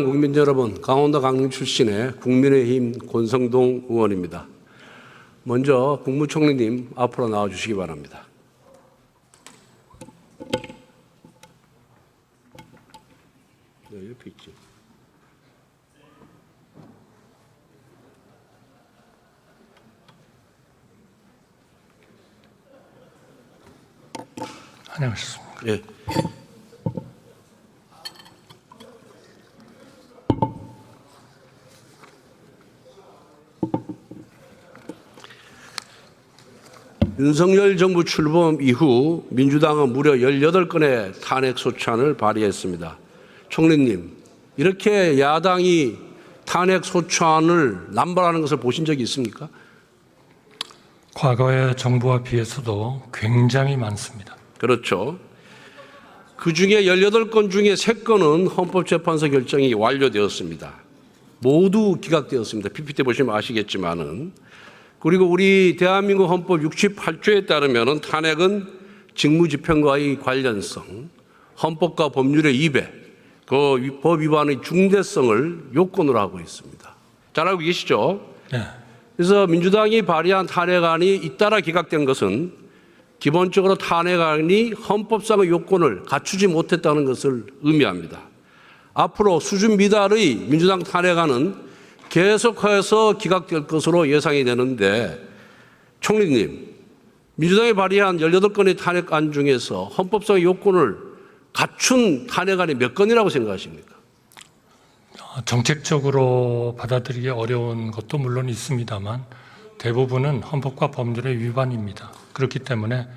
국민 여러분, 강원도 강릉 출신의 국민의힘 권성동 의원입니다. 먼저 국무총리님 앞으로 나와 주시기 바랍니다. 네, 옆에 있지. 안녕하셨습니까? 예. 윤석열 정부 출범 이후 민주당은 무려 18건의 탄핵 소추안을 발의했습니다. 총리님, 이렇게 야당이 탄핵 소추안을 남발하는 것을 보신 적이 있습니까? 과거의 정부와 비해서도 굉장히 많습니다. 그렇죠. 그 중에 18건 중에 3건은 헌법재판소 결정이 완료되었습니다. 모두 기각되었습니다. PPT 보시면 아시겠지만은. 그리고 우리 대한민국 헌법 68조에 따르면은 탄핵은 직무집행과의 관련성, 헌법과 법률의 위배, 그 법 위반의 중대성을 요건으로 하고 있습니다. 잘 알고 계시죠? 네. 그래서 민주당이 발의한 탄핵안이 잇따라 기각된 것은 기본적으로 탄핵안이 헌법상의 요건을 갖추지 못했다는 것을 의미합니다. 앞으로 수준 미달의 민주당 탄핵안은 계속해서 기각될 것으로 예상이 되는데 총리님, 민주당이 발의한 18건의 탄핵안 중에서 헌법상의 요건을 갖춘 탄핵안이 몇 건이라고 생각하십니까? 어, 정책적으로 받아들이기 어려운 것도 물론 있습니다만 대부분은 헌법과 법률의 위반입니다. 그렇기 때문에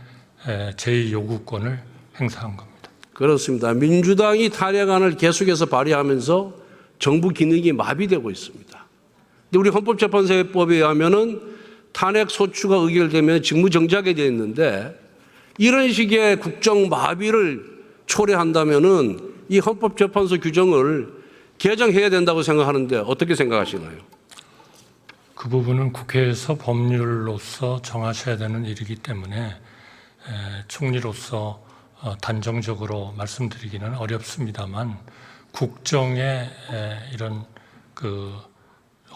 에, 제2요구권을 행사한 겁니다. 그렇습니다. 민주당이 탄핵안을 계속해서 발의하면서 정부 기능이 마비되고 있습니다. 근데 우리 헌법재판소법에 의하면은 탄핵 소추가 의결되면 직무 정지하게 되어 있는데 이런 식의 국정 마비를 초래한다면은 이 헌법재판소 규정을 개정해야 된다고 생각하는데 어떻게 생각하시나요? 그 부분은 국회에서 법률로서 정하셔야 되는 일이기 때문에 에, 총리로서 어, 단정적으로 말씀드리기는 어렵습니다만 국정에 에, 이런 그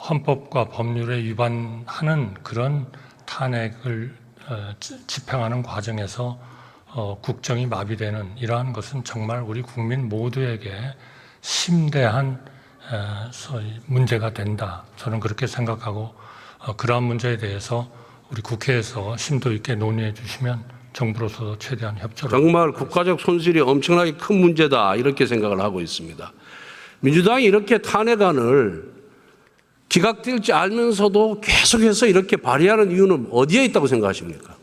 헌법과 법률에 위반하는 그런 탄핵을 어, 지- 집행하는 과정에서 어, 국정이 마비되는 이러한 것은 정말 우리 국민 모두에게 심대한 에, 소위 문제가 된다. 저는 그렇게 생각하고 어, 그러한 문제에 대해서 우리 국회에서 심도 있게 논의해 주시면 정부로서 최대한 협조를 정말 국가적 손실이 엄청나게 큰 문제다 이렇게 생각을 하고 있습니다. 민주당이 이렇게 탄핵안을 기각될지 알면서도 계속해서 이렇게 발의하는 이유는 어디에 있다고 생각하십니까?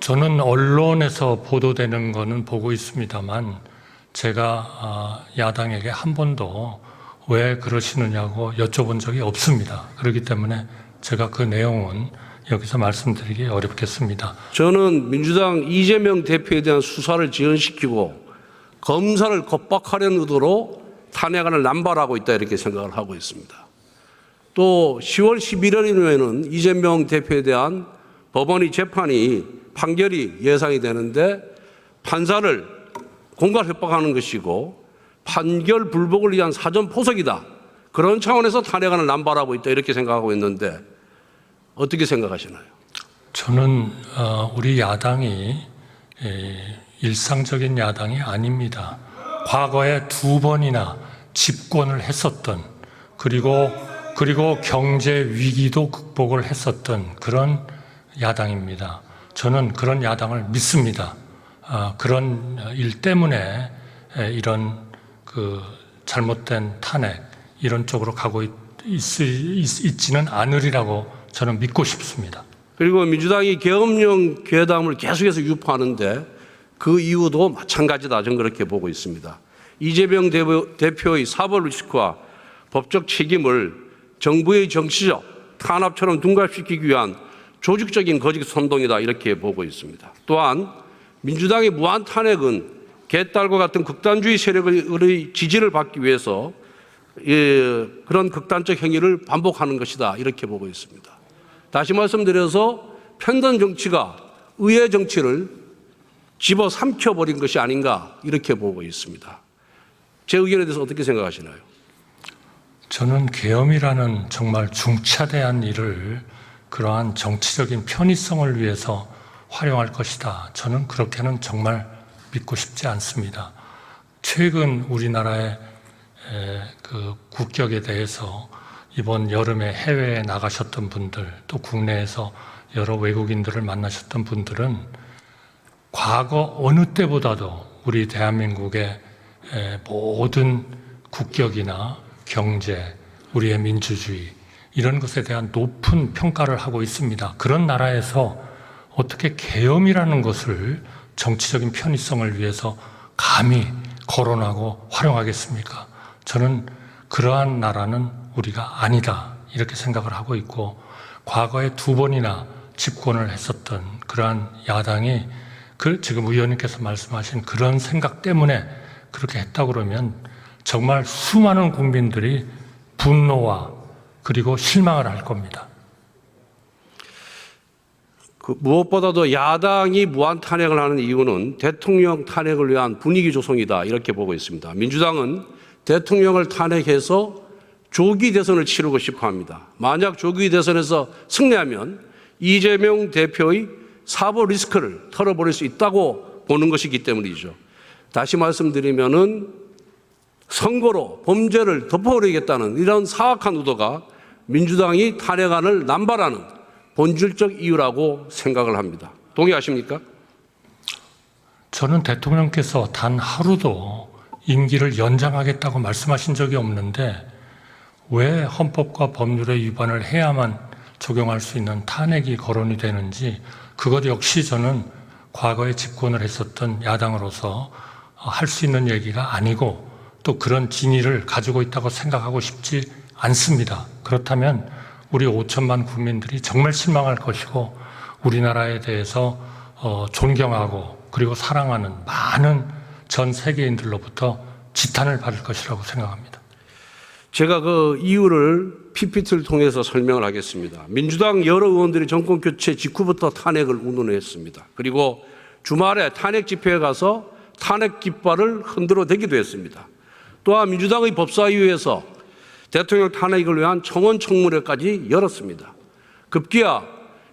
저는 언론에서 보도되는 거는 보고 있습니다만 제가 아, 야당에게 한 번도 왜 그러시느냐고 여쭤본 적이 없습니다. 그렇기 때문에 제가 그 내용은 여기서 말씀드리기 어렵겠습니다. 저는 민주당 이재명 대표에 대한 수사를 지연시키고 검사를 겁박하려는 의도로 탄핵안을 남발하고 있다 이렇게 생각을 하고 있습니다. 또 10월 11일이면은 이재명 대표에 대한 법원의 재판이 판결이 예상이 되는데 판사를 공갈 협박하는 것이고 판결 불복을 위한 사전 포석이다. 그런 차원에서 탄핵안을 남발하고 있다 이렇게 생각하고 있는데 어떻게 생각하시나요? 저는 어, 우리 야당이 에, 일상적인 야당이 아닙니다. 과거에 두 번이나 집권을 했었던 그리고 그리고 경제 위기도 극복을 했었던 그런 야당입니다. 저는 그런 야당을 믿습니다. 아, 그런 일 때문에 에, 이런 그 잘못된 탄핵 이런 쪽으로 가고 있, 있, 있, 있지는 않으리라고 저는 믿고 싶습니다. 그리고 민주당이 계엄령 괴담을 계속해서 유포하는데 그 이유도 마찬가지다. 저는 그렇게 보고 있습니다. 이재명 대표- 대표의 사법 리스크와 법적 책임을 정부의 정치적 탄압처럼 둔갑시키기 위한 조직적인 거짓 선동이다. 이렇게 보고 있습니다. 또한 민주당의 무한 탄핵은 개딸과 같은 극단주의 세력의 지지를 받기 위해서 예, 그런 극단적 행위를 반복하는 것이다. 이렇게 보고 있습니다. 다시 말씀드려서 편단 정치가 의회 정치를 집어 삼켜버린 것이 아닌가 이렇게 보고 있습니다. 제 의견에 대해서 어떻게 생각하시나요? 저는 계엄이라는 정말 중차대한 일을 그러한 정치적인 편의성을 위해서 활용할 것이다. 저는 그렇게는 정말 믿고 싶지 않습니다. 최근 우리나라의 에, 그 국격에 대해서 이번 여름에 해외에 나가셨던 분들 또 국내에서 여러 외국인들을 만나셨던 분들은 과거 어느 때보다도 우리 대한민국의 에, 모든 국격이나 경제, 우리의 민주주의 이런 것에 대한 높은 평가를 하고 있습니다. 그런 나라에서 어떻게 계엄이라는 것을 정치적인 편의성을 위해서 감히 거론하고 활용하겠습니까? 저는 그러한 나라는 우리가 아니다 이렇게 생각을 하고 있고 과거에 두 번이나 집권을 했었던 그러한 야당이 그 지금 의원님께서 말씀하신 그런 생각 때문에 그렇게 했다 그러면 정말 수많은 국민들이 분노와 그리고 실망을 할 겁니다. 그 무엇보다도 야당이 무한 탄핵을 하는 이유는 대통령 탄핵을 위한 분위기 조성이다 이렇게 보고 있습니다. 민주당은 대통령을 탄핵해서 조기 대선을 치르고 싶어 합니다. 만약 조기 대선에서 승리하면 이재명 대표의 사법 리스크를 털어버릴 수 있다고 보는 것이기 때문이죠. 다시 말씀드리면은 선거로 범죄를 덮어버리겠다는 이런 사악한 의도가 민주당이 탄핵안을 남발하는 본질적 이유라고 생각을 합니다. 동의하십니까? 저는 대통령께서 단 하루도 임기를 연장하겠다고 말씀하신 적이 없는데 왜 헌법과 법률에 위반을 해야만 적용할 수 있는 탄핵이 거론이 되는지 그것 역시 저는 과거에 집권을 했었던 야당으로서 할 수 있는 얘기가 아니고 또 그런 진위를 가지고 있다고 생각하고 싶지 않습니다. 그렇다면 우리 5천만 국민들이 정말 실망할 것이고 우리나라에 대해서 어, 존경하고 그리고 사랑하는 많은 전 세계인들로부터 지탄을 받을 것이라고 생각합니다. 제가 그 이유를 PPT를 통해서 설명을 하겠습니다. 민주당 여러 의원들이 정권 교체 직후부터 탄핵을 운운했습니다. 그리고 주말에 탄핵 집회에 가서 탄핵 깃발을 흔들어 대기도 했습니다. 또한 민주당의 법사위에서 대통령 탄핵을 위한 청원 청문회까지 열었습니다. 급기야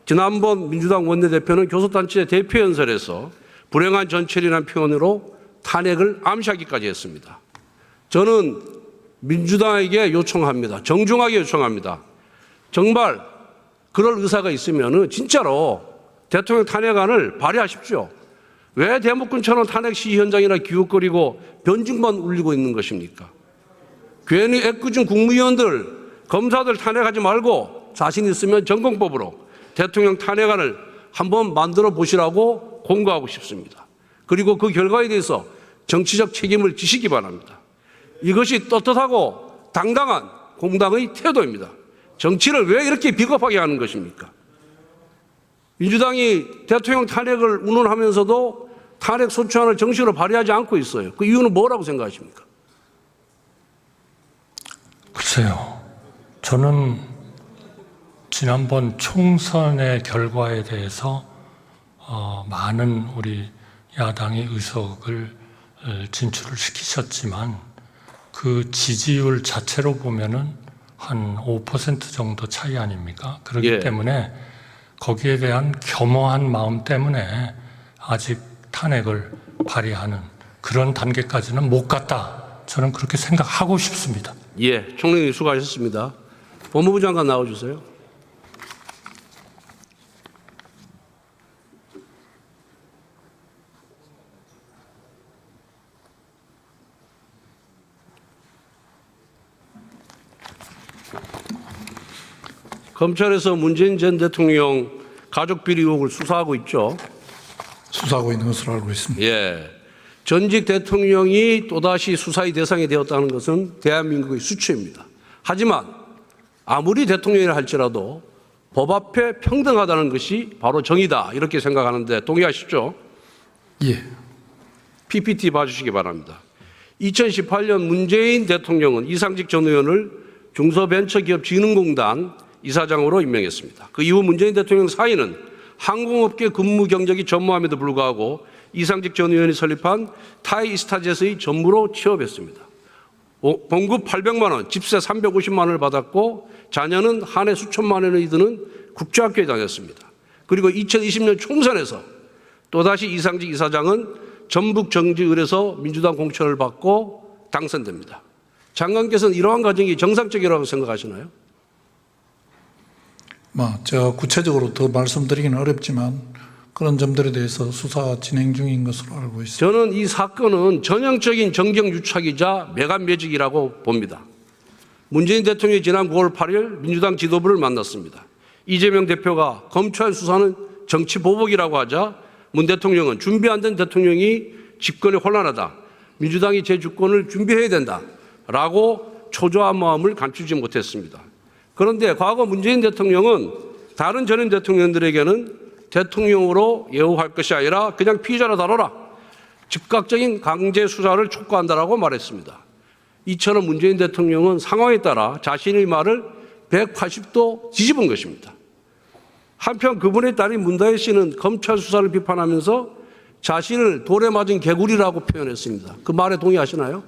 지난번 민주당 원내대표는 교섭단체 대표연설에서 불행한 전철이라는 표현으로 탄핵을 암시하기까지 했습니다. 저는 민주당에게 요청합니다. 정중하게 요청합니다. 정말 그럴 의사가 있으면 진짜로 대통령 탄핵안을 발의하십시오. 왜 대목군처럼 탄핵 시위 현장이나 기웃거리고 변증만 울리고 있는 것입니까? 괜히 애꿎은 국무위원들, 검사들 탄핵하지 말고 자신 있으면 전공법으로 대통령 탄핵안을 한번 만들어 보시라고 공고하고 싶습니다. 그리고 그 결과에 대해서 정치적 책임을 지시기 바랍니다. 이것이 떳떳하고 당당한 공당의 태도입니다. 정치를 왜 이렇게 비겁하게 하는 것입니까? 민주당이 대통령 탄핵을 운운하면서도 탄핵 소추안을 정식으로 발의하지 않고 있어요. 그 이유는 뭐라고 생각하십니까? 글쎄요. 저는 지난번 총선의 결과에 대해서 어, 많은 우리 야당의 의석을 어, 진출을 시키셨지만 그 지지율 자체로 보면은 한 5% 정도 차이 아닙니까? 그렇기 예. 때문에 거기에 대한 겸허한 마음 때문에 아직 탄핵을 발의하는 그런 단계까지는 못 갔다. 저는 그렇게 생각하고 싶습니다. 예, 총리님 수고하셨습니다. 법무부 장관 나와주세요. 검찰에서 문재인 전 대통령 가족 비리 의혹을 수사하고 있죠. 수사하고 있는 것으로 알고 있습니다. 예. 전직 대통령이 또다시 수사의 대상이 되었다는 것은 대한민국의 수치입니다. 하지만 아무리 대통령이라 할지라도 법 앞에 평등하다는 것이 바로 정의다. 이렇게 생각하는데 동의하시죠? 예, PPT 봐주시기 바랍니다. 2018년 문재인 대통령은 이상직 전 의원을 중소벤처기업진흥공단 이사장으로 임명했습니다. 그 이후 문재인 대통령 사인은 항공업계 근무 경력이 전무함에도 불구하고 이상직 전 의원이 설립한 타이 스타젯의 전무로 취업했습니다. 오- 봉급 800만 원, 집세 350만 원을 받았고 자녀는 한 해 수천만 원이 드는 국제학교에 다녔습니다. 그리고 2020년 총선에서 또다시 이상직 이사장은 전북 정지을에서 민주당 공천을 받고 당선됩니다. 장관께서는 이러한 과정이 정상적이라고 생각하시나요? 뭐, 제가 구체적으로 더 말씀드리기는 어렵지만 그런 점들에 대해서 수사 진행 중인 것으로 알고 있습니다. 저는 이 사건은 전형적인 정경 유착이자 매간 매직이라고 봅니다. 문재인 대통령이 지난 9월 8일 민주당 지도부를 만났습니다. 이재명 대표가 검찰 수사는 정치 보복이라고 하자 문 대통령은 준비 안 된 대통령이 집권에 혼란하다. 민주당이 제 주권을 준비해야 된다. 라고 초조한 마음을 감추지 못했습니다. 그런데 과거 문재인 대통령은 다른 전임 대통령들에게는 대통령으로 예우할 것이 아니라 그냥 피의자로 다뤄라. 즉각적인 강제 수사를 촉구한다라고 말했습니다. 이처럼 문재인 대통령은 상황에 따라 자신의 말을 180도 뒤집은 것입니다. 한편 그분의 딸인 문다혜 씨는 검찰 수사를 비판하면서 자신을 돌에 맞은 개구리라고 표현했습니다. 그 말에 동의하시나요?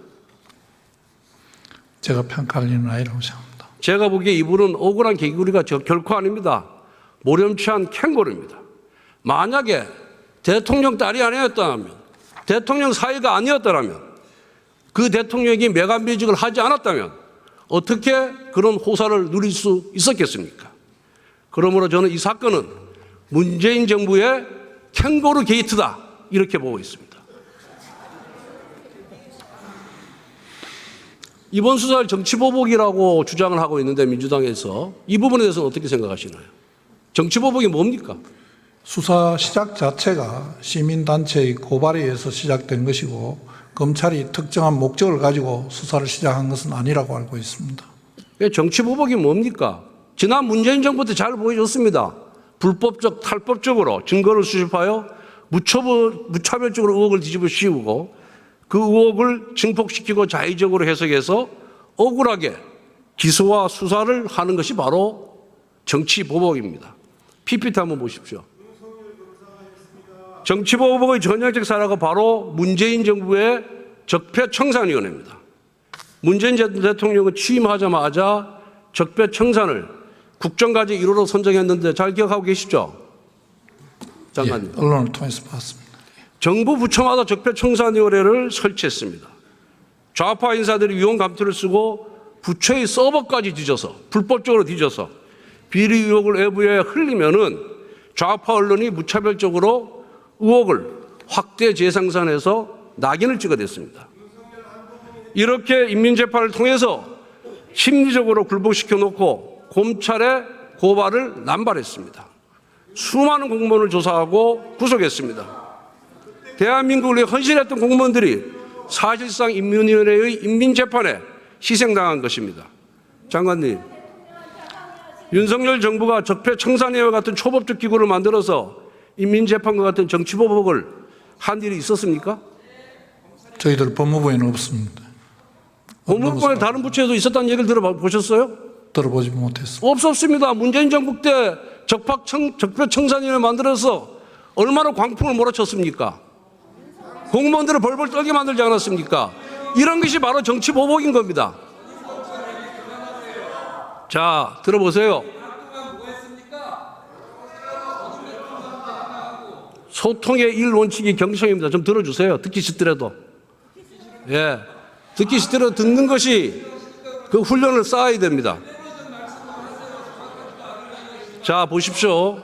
제가 평가할 일은 아니라고 생각합니다. 제가 보기에 이분은 억울한 개구리가 저- 결코 아닙니다. 모렴치한 캥거루입니다. 만약에 대통령 딸이 아니었다면, 대통령 사이가 아니었다면, 그 대통령이 매간매직을 하지 않았다면 어떻게 그런 호사를 누릴 수 있었겠습니까? 그러므로 저는 이 사건은 문재인 정부의 캥거루 게이트다 이렇게 보고 있습니다. 이번 수사를 정치보복이라고 주장을 하고 있는데 민주당에서 이 부분에 대해서는 어떻게 생각하시나요? 정치보복이 뭡니까? 수사 시작 자체가 시민단체의 고발에 의해서 시작된 것이고 검찰이 특정한 목적을 가지고 수사를 시작한 것은 아니라고 알고 있습니다. 예, 정치보복이 뭡니까? 지난 문재인 정부 때 잘 보여줬습니다. 불법적, 탈법적으로 증거를 수집하여 무처벌, 무차별적으로 의혹을 뒤집어 씌우고 그 의혹을 증폭시키고 자의적으로 해석해서 억울하게 기소와 수사를 하는 것이 바로 정치보복입니다. PPT 한번 보십시오. 정치보복의 전형적 사례가 바로 문재인 정부의 적폐청산위원회입니다. 문재인 대통령은 취임하자마자 적폐청산을 국정과제 1호로 선정했는데 잘 기억하고 계시죠? 장관님. 예, 언론을 통해서 봤습니다. 정부 부처마다 적폐청산 위원회를 설치했습니다. 좌파 인사들이 위원 감투를 쓰고 부처의 서버까지 뒤져서 불법적으로 뒤져서 비리 의혹을 외부에 흘리면은 좌파 언론이 무차별적으로 의혹을 확대 재생산해서 낙인을 찍어댔습니다. 이렇게 인민재판을 통해서 심리적으로 굴복시켜 놓고 검찰의 고발을 남발했습니다. 수많은 공무원을 조사하고 구속했습니다. 대한민국을 위해 헌신했던 공무원들이 사실상 인민위원회의 인민재판에 희생당한 것입니다. 장관님, 윤석열 정부가 적폐청산위원 같은 초법적 기구를 만들어서 인민재판과 같은 정치보복을 한 일이 있었습니까? 저희들 법무부에는 없습니다. 법무부의 다른 부처에도 있었다는 얘기를 들어보셨어요? 들어보지 못했습니다. 없었습니다. 문재인 정부 때 적폐청, 적폐청산위원회 만들어서 얼마나 광풍을 몰아쳤습니까? 공무원들을 벌벌 떨게 만들지 않았습니까? 이런 것이 바로 정치 보복인 겁니다. 자, 들어보세요. 소통의 일 원칙이 경청입니다. 좀 들어주세요. 듣기 싫더라도. 예. 듣기 싫더라도 듣는 것이 그 훈련을 쌓아야 됩니다. 자, 보십시오.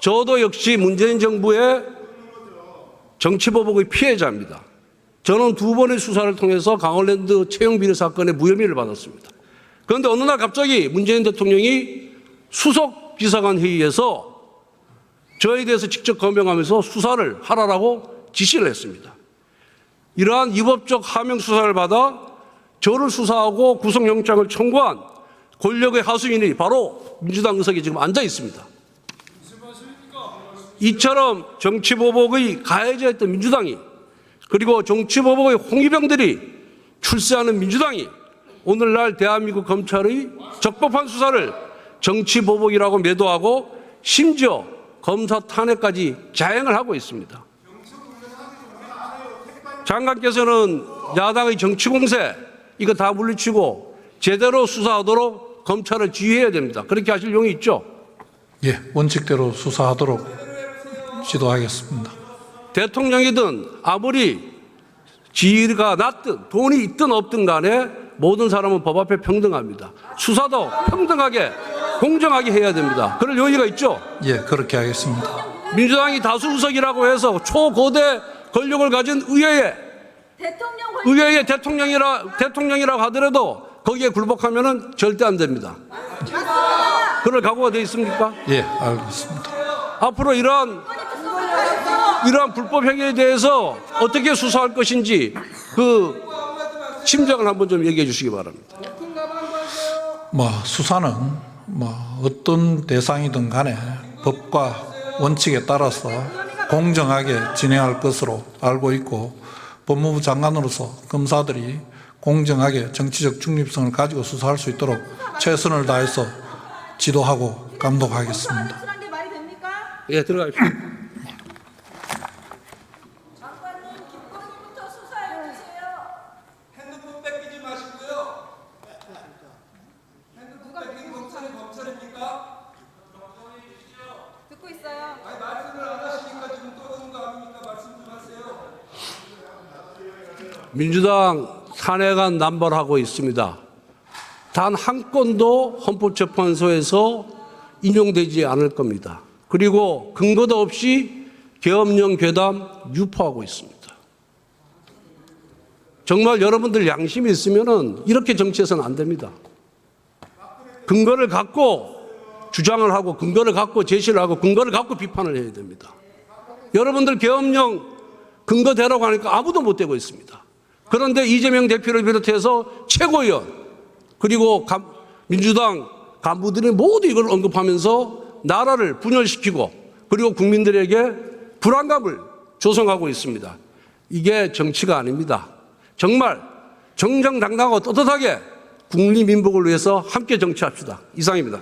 저도 역시 문재인 정부의 정치보복의 피해자입니다. 저는 두 번의 수사를 통해서 강원랜드 채용 비리 사건의 무혐의를 받았습니다. 그런데 어느 날 갑자기 문재인 대통령이 수석 비서관 회의에서 저에 대해서 직접 검명하면서 수사를 하라라고 지시를 했습니다. 이러한 위법적 하명 수사를 받아 저를 수사하고 구속영장을 청구한 권력의 하수인이 바로 민주당 의석에 지금 앉아 있습니다. 이처럼 정치보복의 가해자였던 민주당이 그리고 정치보복의 홍위병들이 출세하는 민주당이 오늘날 대한민국 검찰의 적법한 수사를 정치보복이라고 매도하고 심지어 검사 탄핵까지 자행을 하고 있습니다. 장관께서는 야당의 정치 공세 이거 다 물리치고 제대로 수사하도록 검찰을 지휘해야 됩니다. 그렇게 하실 용이 있죠. 예, 원칙대로 수사하도록 지도하겠습니다. 대통령이든 아무리 지위가 낮든 돈이 있든 없든 간에 모든 사람은 법 앞에 평등합니다. 수사도 평등하게 공정하게 해야 됩니다. 그럴 용의가 있죠. 예, 그렇게 하겠습니다. 민주당이 다수 의석이라고 해서 초고대 권력을 가진 의회에 대통령 의회의 대통령이라 대통령이라고 하더라도 거기에 굴복하면은 절대 안 됩니다. 그럴 각오가 돼 있습니까? 예, 알겠습니다. 앞으로 이러한 이러한 불법 행위에 대해서 어떻게 수사할 것인지 그 심정을 한번 좀 얘기해 주시기 바랍니다. 뭐 수사는 뭐 어떤 대상이든 간에 법과 원칙에 따라서 공정하게 진행할 것으로 알고 있고 법무부 장관으로서 검사들이 공정하게 정치적 중립성을 가지고 수사할 수 있도록 최선을 다해서 지도하고 감독하겠습니다. 예, 들어가십시오. 장관님 김건희부터 수사해 주세요. 핸드폰 뺏기지 마시고요. 핸드폰 뺏긴 검찰이 검찰입니까? 듣고 있어요. 아니 말씀을 안 하시니까 지금 떠오는 거 아닙니까? 말씀 좀 하세요. 민주당 탄핵안 남발하고 있습니다. 단 한 건도 헌법재판소에서 인용되지 않을 겁니다. 그리고 근거도 없이 계엄령 괴담 유포하고 있습니다. 정말 여러분들 양심이 있으면은 이렇게 정치해서는 안 됩니다. 근거를 갖고 주장을 하고 근거를 갖고 제시를 하고 근거를 갖고 비판을 해야 됩니다. 여러분들 계엄령 근거 대라고 하니까 아무도 못 되고 있습니다. 그런데 이재명 대표를 비롯해서 최고위원 그리고 감- 민주당 간부들이 모두 이걸 언급하면서 나라를 분열시키고 그리고 국민들에게 불안감을 조성하고 있습니다. 이게 정치가 아닙니다. 정말 정정당당하고 떳떳하게 국리민복을 위해서 함께 정치합시다. 이상입니다.